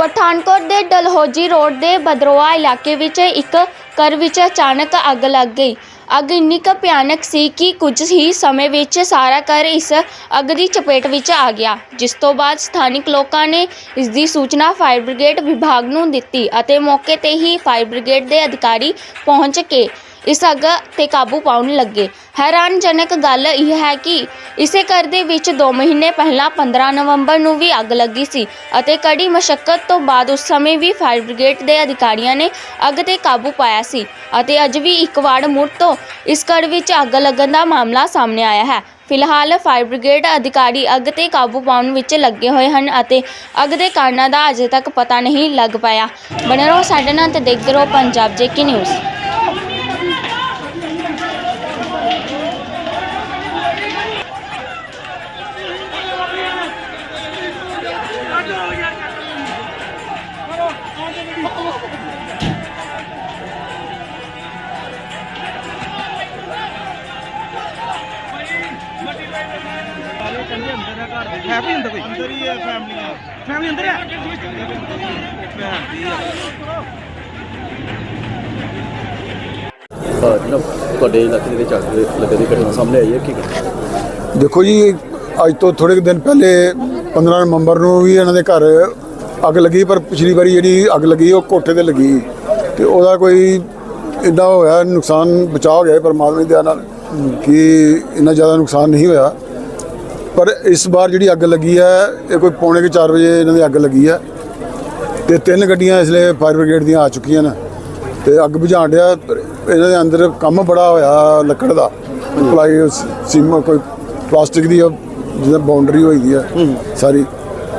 ਪਠਾਨਕੋਟ ਦੇ ਡਲਹੌਜੀ ਰੋਡ ਦੇ ਬਦਰੋਆ ਇਲਾਕੇ ਵਿੱਚ ਇੱਕ ਘਰ ਵਿੱਚ ਅਚਾਨਕ ਅੱਗ ਲੱਗ ਗਈ। ਅੱਗ ਇੰਨੀ ਕੁ ਭਿਆਨਕ ਸੀ ਕਿ ਕੁਝ ਹੀ ਸਮੇਂ ਵਿੱਚ ਸਾਰਾ ਘਰ ਇਸ ਅੱਗ ਦੀ ਚਪੇਟ ਵਿੱਚ ਆ ਗਿਆ, ਜਿਸ ਤੋਂ ਬਾਅਦ ਸਥਾਨਕ ਲੋਕਾਂ ਨੇ ਇਸ ਦੀ ਸੂਚਨਾ ਫਾਇਰ ਬ੍ਰਿਗੇਡ ਵਿਭਾਗ ਨੂੰ ਦਿੱਤੀ ਅਤੇ ਮੌਕੇ ਤੇ ਹੀ ਫਾਇਰ ਬ੍ਰਿਗੇਡ ਦੇ ਅਧਿਕਾਰੀ ਪਹੁੰਚ ਕੇ ਇਸ ਅੱਗ ਤੇ ਕਾਬੂ ਪਾਉਣ ਲੱਗੇ। ਹੈਰਾਨਜਨਕ ਗੱਲ ਇਹ ਹੈ ਕਿ ਇਸੇ ਘਰ ਦੇ ਵਿੱਚ 2 ਮਹੀਨੇ ਪਹਿਲਾਂ 15 ਨਵੰਬਰ ਨੂੰ ਵੀ ਅੱਗ ਲੱਗੀ ਸੀ ਅਤੇ ਕੜੀ ਮਸ਼ੱਕਤ ਤੋਂ ਬਾਅਦ ਉਸ ਸਮੇਂ ਵੀ ਫਾਇਰ ਬ੍ਰਿਗੇਡ ਦੇ ਅਧਿਕਾਰੀਆਂ ਨੇ ਅੱਗ ਤੇ ਕਾਬੂ ਪਾਇਆ ਸੀ ਅਤੇ ਅੱਜ ਵੀ ਇੱਕ ਵਾਰ ਮੁੜ ਤੋਂ ਇਸ ਘਰ ਵਿੱਚ ਅੱਗ ਲੱਗਣ ਦਾ ਮਾਮਲਾ ਸਾਹਮਣੇ ਆਇਆ ਹੈ। ਫਿਲਹਾਲ ਫਾਇਰ ਬ੍ਰਿਗੇਡ ਅਧਿਕਾਰੀ ਅੱਗ ਤੇ ਕਾਬੂ ਪਾਉਣ ਵਿੱਚ ਲੱਗੇ ਹੋਏ ਹਨ ਅਤੇ ਅੱਗ ਦੇ ਕਾਰਨਾਂ ਦਾ ਅਜੇ ਤੱਕ ਪਤਾ ਨਹੀਂ ਲੱਗ ਪਾਇਆ। ਬਣੇ ਰਹੋ ਸਾਡੇ ਨਾਲ ਤੇ ਦੇਖਦੇ ਰਹੋ ਪੰਜਾਬ ਜੇਕੀ ਨਿਊਜ਼। ਹੈ ਕੋਈ ਅੰਦਰ ਕੋਈ? ਅੰਦਰ ਹੀ ਹੈ ਫੈਮਲੀਆਂ ਫੈਮਲੀ ਅੰਦਰ ਹੈ। ਭੈਣ ਦੀ ਆ ਅਹ ਜਿਹੜਾ ਤੁਹਾਡੇ ਇਲਾਕੇ ਦੇ ਵਿੱਚ ਲੱਗਣ ਦੀ ਘਟਨਾ ਸਾਹਮਣੇ ਆਈ ਹੈ? ਕੀ ਗੱਲ ਦੇਖੋ ਜੀ ਅੱਜ ਤੋਂ ਥੋੜੇ ਦਿਨ ਪਹਿਲੇ 15 ਨਵੰਬਰ ਨੂੰ ਵੀ ਇਹਨਾਂ ਦੇ ਘਰ ਅੱਗ ਲੱਗੀ ਪਰ ਪਿਛਲੀ ਵਾਰੀ ਜਿਹੜੀ ਅੱਗ ਲੱਗੀ ਉਹ ਕੋਠੇ ਤੇ ਲੱਗੀ। ਤੇ ਉਹਦਾ ਕੋਈ ਇੰਨਾ ਹੋਇਆ ਨੁਕਸਾਨ ਬਚਾ ਹੋ ਗਿਆ ਪਰਮਾਤਮਾ ਦੀ ਦਇਆ ਨਾਲ ਕਿ ਇੰਨਾ ਜ਼ਿਆਦਾ ਨੁਕਸਾਨ ਨਹੀਂ ਹੋਇਆ। ਪਰ ਇਸ ਵਾਰ ਜਿਹੜੀ ਅੱਗ ਲੱਗੀ ਹੈ ਇਹ ਕੋਈ ਪੌਣੇ ਕੁ 4 ਵਜੇ ਇਹਨਾਂ ਦੀ ਅੱਗ ਲੱਗੀ ਹੈ। ਤੇ ਤਿੰਨ ਗੱਡੀਆਂ ਇਸ ਲਈ ਫਾਇਰ ਬ੍ਰਿਗੇਡ ਦੀਆਂ ਆ ਚੁੱਕੀਆਂ ਨੇ। ਤੇ ਅੱਗ ਬੁਝਾਉਣ ਡਿਆ ਇਹਨਾਂ ਦੇ ਅੰਦਰ ਕੰਮ ਬੜਾ ਹੋਇਆ ਲੱਕੜ ਦਾ। ਪਲਾਈ ਸੀਮਾ ਕੋਈ ਪਲਾਸਟਿਕ ਦੀ ਜਿਹਦਾ ਬਾਉਂਡਰੀ ਹੋਈ ਦੀ ਹੈ। ਸਾਰੀ।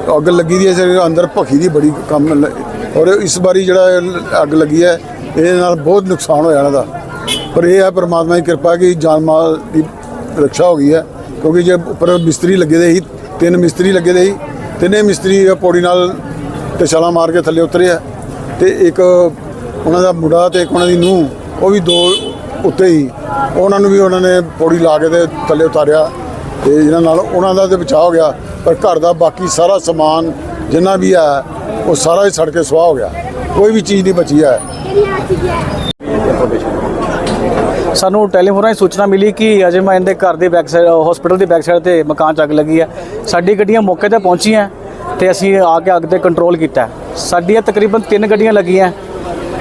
ਅੱਗ ਲੱਗੀ ਦੀ ਹੈ ਸਿਰ ਅੰਦਰ ਭਖੀ ਦੀ ਬੜੀ ਕੰਮ ਔਰ ਇਸ ਵਾਰੀ ਜਿਹੜਾ ਅੱਗ ਲੱਗੀ ਹੈ, ਇਹਦੇ ਨਾਲ ਬਹੁਤ ਨੁਕਸਾਨ ਹੋਇਆ ਇਹਨਾਂ ਦਾ। ਪਰ ਇਹ ਹੈ ਪਰਮਾਤਮਾ ਦੀ ਕਿਰਪਾ ਕਿ ਜਾਨ ਮਾਲ ਦੀ ਰੱਖਿਆ ਹੋ ਗਈ ਹੈ, ਕਿਉਂਕਿ ਜੇ ਉੱਪਰ ਮਿਸਤਰੀ ਲੱਗੇ ਦੇ ਸੀ, ਤਿੰਨ ਮਿਸਤਰੀ ਲੱਗੇ ਦੇ ਸੀ, ਤਿੰਨੇ ਮਿਸਤਰੀ ਪੌੜੀ ਨਾਲ ਤੇ ਛਾਲਾਂ ਮਾਰ ਕੇ ਥੱਲੇ ਉਤਰੇ ਆ, ਤੇ ਇੱਕ ਉਹਨਾਂ ਦਾ ਮੁੰਡਾ ਤੇ ਇੱਕ ਉਹਨਾਂ ਦੀ ਨੂੰਹ, ਉਹ ਵੀ ਦੋ ਉੱਤੇ ਹੀ ਉਹਨਾਂ ਨੂੰ ਵੀ ਉਹਨਾਂ ਨੇ ਪੌੜੀ ਲਾ ਕੇ ਤੇ ਥੱਲੇ ਉਤਾਰਿਆ। ਤੇ ਇਹਨਾਂ ਨਾਲ ਉਹਨਾਂ ਦਾ ਤੇ ਬਚਾਅ ਹੋ ਗਿਆ, ਪਰ ਘਰ ਦਾ ਬਾਕੀ ਸਾਰਾ ਸਮਾਨ ਜਿੰਨਾ ਵੀ ਹੈ, ਉਹ ਸਾਰਾ ਹੀ ਸੜ ਕੇ ਸੁਆਹ ਹੋ ਗਿਆ। ਕੋਈ ਵੀ ਚੀਜ਼ ਨਹੀਂ ਬਚੀ ਹੈ। ਸਾਨੂੰ ਟੈਲੀਫੋਨ ਰਾਹੀਂ ਸੂਚਨਾ ਮਿਲੀ ਕਿ ਅਜੇ ਅਜਮਾਇਨ ਦੇ ਘਰ ਦੇ ਬੈਕ ਸਾਈਡ ਹਸਪੀਟਲ ਦੀ ਬੈਕ ਸਾਈਡ ਤੇ ਮਕਾਨ 'ਚ ਅੱਗ ਲੱਗੀ ਹੈ। ਸਾਡੀ ਗੱਡੀਆਂ ਮੌਕੇ ਤੇ ਪਹੁੰਚੀਆਂ ਤੇ ਅਸੀਂ ਆ ਕੇ ਅੱਗ ਤੇ ਕੰਟਰੋਲ ਕੀਤਾ। ਸਾਡੀਆਂ ਤਕਰੀਬਨ ਤਿੰਨ ਗੱਡੀਆਂ ਲੱਗੀਆਂ।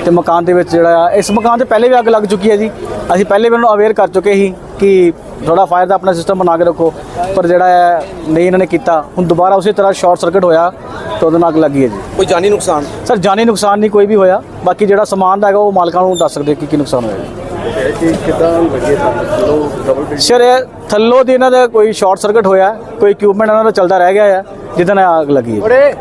ਤੇ ਮਕਾਨ ਦੇ ਵਿੱਚ ਜਿਹੜਾ ਆ ਇਸ ਮਕਾਨ ਤੇ ਪਹਿਲੇ ਵੀ ਅੱਗ ਲੱਗ ਚੁੱਕੀ ਹੈ ਜੀ। ਅਸੀਂ ਪਹਿਲੇ ਵੀ ਉਹਨੂੰ ਅਵੇਅਰ ਕਰ ਚੁੱਕੇ ਸੀ ਕਿ ਥੋੜਾ ਫਾਇਰ ਦਾ ਆਪਣਾ ਸਿਸਟਮ ਬਣਾ ਕੇ ਰੱਖੋ ਪਰ ਜਿਹੜਾ ਹੈ ਨਹੀਂ ਇਹਨਾਂ ਨੇ ਕੀਤਾ। ਹੁਣ ਦੁਬਾਰਾ ਉਸੇ ਤਰ੍ਹਾਂ ਸ਼ਾਰਟ ਸਰਕਟ ਹੋਇਆ ਤਾਂ ਉਹਦੇ ਨਾਲ ਅੱਗ ਲੱਗੀ ਹੈ ਜੀ। ਕੋਈ ਜਾਨੀ ਨੁਕਸਾਨ? ਸਰ ਜਾਨੀ ਨੁਕਸਾਨ ਨਹੀਂ ਕੋਈ ਵੀ ਹੋਇਆ। ਬਾਕੀ ਜਿਹੜਾ ਸਮਾਨ ਦਾ ਹੈਗਾ ਉਹ ਮਾਲਕਾਂ ਨੂੰ ਦੱਸ ਸਕਦੇ ਕਿ ਕੀ ਨੁਕਸਾਨ ਹੋਇਆ ਜੀ। ਸਰ ਇਹ ਥੱਲੋਂ ਦੀ ਇਹਨਾਂ ਦਾ ਕੋਈ ਸ਼ਾਰਟ ਸਰਕਟ ਹੋਇਆ ਕੋਈ ਇਕਵਿਪਮੈਂਟ ਇਹਨਾਂ ਦਾ ਚੱਲਦਾ ਰਹਿ ਗਿਆ ਆ ਜਿਹਦੇ ਨਾਲ ਅੱਗ ਲੱਗੀ ਹੈ